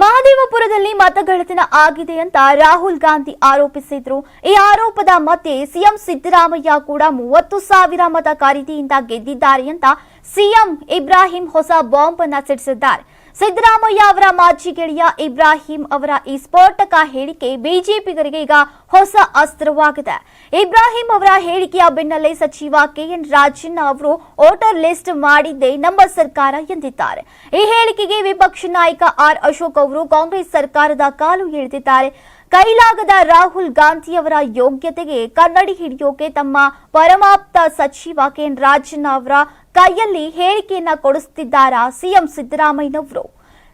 ಮಹದೇವಪುರದಲ್ಲಿ ಮತಗಳ್ಳತನ ಆಗಿದೆ ಅಂತ ರಾಹುಲ್ ಗಾಂಧಿ ಆರೋಪಿಸಿದ್ರು. ಈ ಆರೋಪದ ಮತ್ತೆ ಸಿಎಂ ಸಿದ್ದರಾಮಯ್ಯ ಕೂಡ ಮೂವತ್ತು ಸಾವಿರ ಮತ ಖರೀದಿಯಿಂದ ಗೆದ್ದಿದ್ದಾರೆ ಅಂತ ಸಿಎಂ ಇಬ್ರಾಹಿಂ ಹೊಸ ಬಾಂಬ್ ಅನ್ನ ಸಿಡಿಸಿದ್ದಾರೆ. ಸಿದ್ದರಾಮಯ್ಯ ಅವರ ಮಾಜಿ ಗೆಳೆಯ ಇಬ್ರಾಹಿಂ ಅವರ ಈ ಸ್ಫೋಟಕ ಹೇಳಿಕೆ ಬಿಜೆಪಿಗರಿಗೆ ಈಗ ಹೊಸ ಅಸ್ತ್ರವಾಗಿದೆ. ಇಬ್ರಾಹಿಂ ಅವರ ಹೇಳಿಕೆಯ ಬೆನ್ನಲ್ಲೇ ಸಚಿವ ಕೆಎನ್ ರಾಜಣ್ಣ ಅವರು ವೋಟರ್ ಲಿಸ್ಟ್ ಮಾಡಿದ್ದೇ ನಮ್ಮ ಸರ್ಕಾರ ಎಂದಿದ್ದಾರೆ. ಈ ಹೇಳಿಕೆಗೆ ವಿಪಕ್ಷ ನಾಯಕ ಆರ್ ಅಶೋಕ್ ಅವರು ಕಾಂಗ್ರೆಸ್ ಸರ್ಕಾರದ ಕಾಲು ಎಳೆದಿದ್ದಾರೆ ಕೈಲಾಗದ ರಾಹುಲ್ ಗಾಂಧಿಯವರ ಯೋಗ್ಯತೆಗೆ ಕನ್ನಡಿ ಹಿಡಿಯೋಕೆ ತಮ್ಮ ಪರಮಾಪ್ತ ಸಚಿವ ಕೆಎನ್ ರಾಜಣ್ಣ ಅವರ ಕೈಯಲ್ಲಿ ಹೇಳಿಕೆಯನ್ನ ಕೊಡಿಸುತ್ತಿದ್ದಾರಾ ಸಿಎಂ ಸಿದ್ದರಾಮಯ್ಯನವರು?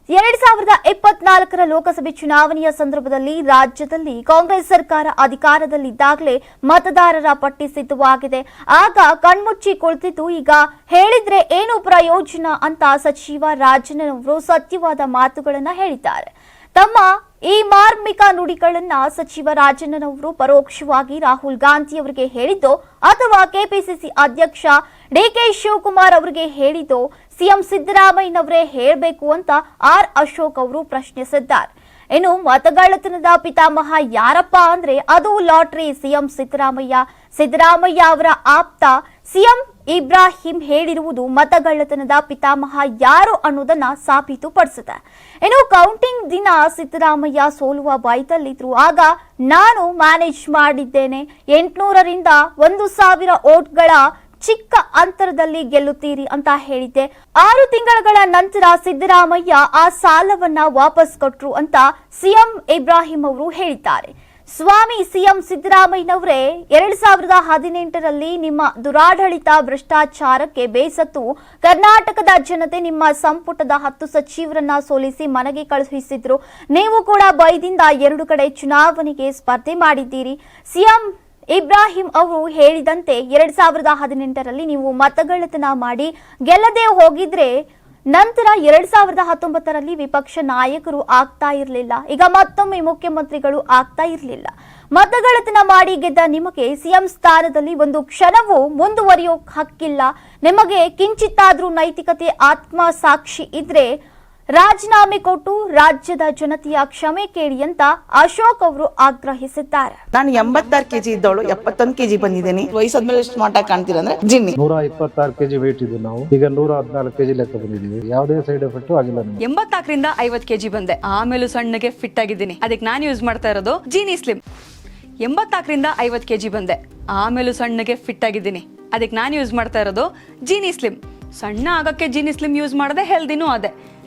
ಎರಡ್ ಸಾವಿರದ ಇಪ್ಪತ್ನಾಲ್ಕರ ಲೋಕಸಭೆ ಚುನಾವಣೆಯ ಸಂದರ್ಭದಲ್ಲಿ ರಾಜ್ಯದಲ್ಲಿ ಕಾಂಗ್ರೆಸ್ ಸರ್ಕಾರ ಅಧಿಕಾರದಲ್ಲಿದ್ದಾಗಲೇ ಮತದಾರರ ಪಟ್ಟಿ ಸಿದ್ಧವಾಗಿದೆ. ಆಗ ಕಣ್ಮುಚ್ಚಿ ಕುಳಿತಿದ್ದು, ಈಗ ಹೇಳಿದ್ರೆ ಏನು ಪ್ರಯೋಜನ ಅಂತ ಸಚಿವ ರಾಜನವರು ಸತ್ಯವಾದ ಮಾತುಗಳನ್ನು ಹೇಳಿದ್ದಾರೆ. ತಮ್ಮ ಈ ಮಾರ್ಮಿಕ ನುಡಿಗಳನ್ನ ಸಚಿವ ರಾಜಣ್ಣನವರು ಪರೋಕ್ಷವಾಗಿ ರಾಹುಲ್ ಗಾಂಧಿ ಅವರಿಗೆ ಹೇಳಿದ್ದೋ ಅಥವಾ ಕೆಪಿಸಿಸಿ ಅಧ್ಯಕ್ಷ ಡಿ ಕೆ ಶಿವಕುಮಾರ್ ಅವರಿಗೆ ಹೇಳಿದ್ದೋ ಸಿಎಂ ಸಿದ್ದರಾಮಯ್ಯನವರೇ ಹೇಳಬೇಕು ಅಂತ ಆರ್ ಅಶೋಕ್ ಅವರು ಪ್ರಶ್ನಿಸಿದ್ದಾರೆ. ಇನ್ನು ಮತಗಳತನದ ಪಿತಾಮಹ ಯಾರಪ್ಪ ಅಂದ್ರೆ ಅದು ಲಾಟರಿ ಸಿಎಂ ಸಿದ್ದರಾಮಯ್ಯ. ಸಿದ್ದರಾಮಯ್ಯ ಅವರ ಆಪ್ತ ಸಿಎಂ ಇಬ್ರಾಹಿಂ ಹೇಳಿರುವುದು ಮತಗಳ್ಳತನದ ಪಿತಾಮಹ ಯಾರು ಅನ್ನೋದನ್ನ ಸಾಬೀತುಪಡಿಸುತ್ತೆ. ಇನ್ನು ಕೌಂಟಿಂಗ್ ದಿನ ಸಿದ್ದರಾಮಯ್ಯ ಸೋಲುವ ಬಾಯ್ತಲ್ಲಿದ್ರು ಆಗ ನಾನು ಮ್ಯಾನೇಜ್ ಮಾಡಿದ್ದೇನೆ. ಎಂಟುನೂರರಿಂದ ಒಂದು ಸಾವಿರ ಓಟ್ಗಳ ಚಿಕ್ಕ ಅಂತರದಲ್ಲಿ ಗೆಲ್ಲುತ್ತೀರಿ ಅಂತ ಹೇಳಿದ್ದೆ. ಆರು ತಿಂಗಳ ನಂತರ ಸಿದ್ದರಾಮಯ್ಯ ಆ ಸಾಲವನ್ನ ವಾಪಸ್ ಕೊಟ್ರು ಅಂತ ಸಿಎಂ ಇಬ್ರಾಹಿಂ ಅವರು ಹೇಳಿದ್ದಾರೆ. ಸ್ವಾಮಿ ಸಿಎಂ ಸಿದ್ದರಾಮಯ್ಯನವರೇ, ಎರಡ್ ಸಾವಿರದ ಹದಿನೆಂಟರಲ್ಲಿ ನಿಮ್ಮ ದುರಾಡಳಿತ ಭ್ರಷ್ಟಾಚಾರಕ್ಕೆ ಬೇಸತ್ತು, ಕರ್ನಾಟಕದ ಜನತೆ ನಿಮ್ಮ ಸಂಪುಟದ ಹತ್ತು ಸಚಿವರನ್ನ ಸೋಲಿಸಿ ಮನೆಗೆ ಕಳುಹಿಸಿದ್ರು. ನೀವು ಕೂಡ ಭಯದಿಂದ ಎರಡು ಕಡೆ ಚುನಾವಣೆಗೆ ಸ್ಪರ್ಧೆ ಮಾಡಿದ್ದೀರಿ. ಸಿಎಂ ಇಬ್ರಾಹಿಂ ಅವರು ಹೇಳಿದಂತೆ, ಎರಡ್ ಸಾವಿರದ ಹದಿನೆಂಟರಲ್ಲಿ ನೀವು ಮತಗಳತನ ಮಾಡಿ, ಗೆಲ್ಲದೆ ಹೋಗಿದ್ರೆ ನಂತರ ಎರಡ್ ಸಾವಿರದ ಹತ್ತೊಂಬತ್ತರಲ್ಲಿ ವಿಪಕ್ಷ ನಾಯಕರು ಆಗ್ತಾ ಇರಲಿಲ್ಲ. ಈಗ ಮತ್ತೊಮ್ಮೆ ಮುಖ್ಯಮಂತ್ರಿಗಳು ಆಗ್ತಾ ಇರಲಿಲ್ಲ. ಮತಗಳತನ ಮಾಡಿ ಗೆದ್ದ ನಿಮಗೆ ಸಿಎಂ ಸ್ಥಾನದಲ್ಲಿ ಒಂದು ಕ್ಷಣವೂ ಮುಂದುವರಿಯೋ ಹಕ್ಕಿಲ್ಲ. ನಿಮಗೆ ಕಿಂಚಿತ್ತಾದ್ರೂ ನೈತಿಕತೆ ಆತ್ಮ ಸಾಕ್ಷಿ ಇದ್ರೆ ರಾಜೀನಾಮೆ ಕೊಟ್ಟು ರಾಜ್ಯದ ಜನತೆಯ ಕ್ಷಮೆ ಕೇಳಿ ಅಂತ ಅಶೋಕ್ ಅವರು ಆಗ್ರಹಿಸಿದ್ದಾರೆ. ನಾನು ಎಂಬತ್ತಾರು ಕೆಜಿ ಇದ್ದವಳು ಎಪ್ಪತ್ತೊಂದು ಕೆಜಿ ಬಂದಿದ್ದೀನಿ. ವಯಸ್ಸಾದ್ಮೇಲೆ ಎಷ್ಟು ಮಾಟ ಕಾಣ್ತೀರಾ ಅಂದ್ರೆ ಜಿನ್ನಿ. ನೂರ ಇಪ್ಪತ್ತಾರು ಕೆಜಿ ವೇಟ್ ಇದ್ದು ನಾವು. ಈಗ ನೂರ ಹದಿನಾಲ್ಕು ಕೆಜಿ ಲೆಕ್ಕ ಬಂದಿದ್ದೀವಿ. ಯಾವುದೇ ಸೈಡ್ ಎಫೆಕ್ಟ್ ಆಗಿಲ್ಲ ನಮಗೆ. ಎಂಬತ್ನಾಲ್ಕರಿಂದ ಐವತ್ ಕೆಜಿ ಬಂದೆ. ಆಮೇಲೂ ಸಣ್ಣಗೆ ಫಿಟ್ ಆಗಿದ್ದೀನಿ. ಅದಕ್ಕೆ ನಾನು ಯೂಸ್ ಮಾಡ್ತಾ ಇರೋದು ಜೀನಿ ಸ್ಲಿಮ್ ಎಂಬತ್ನಾಲ್ಕರಿಂದ ಐವತ್ತು ಕೆಜಿ ಬಂದೆ. ಆಮೇಲೂ ಸಣ್ಣಗೆ ಫಿಟ್ ಆಗಿದ್ದೀನಿ. ಅದಕ್ಕೆ ನಾನು ಯೂಸ್ ಮಾಡ್ತಾ ಇರೋದು ಜೀನಿ ಸ್ಲಿಮ್ ಸಣ್ಣ ಆಗಕ್ಕೆ ಜೀನಿ ಸ್ಲಿಮ್ ಯೂಸ್ ಮಾಡದೆ ಹೆಲ್ದಿನೂ ಅದೇ.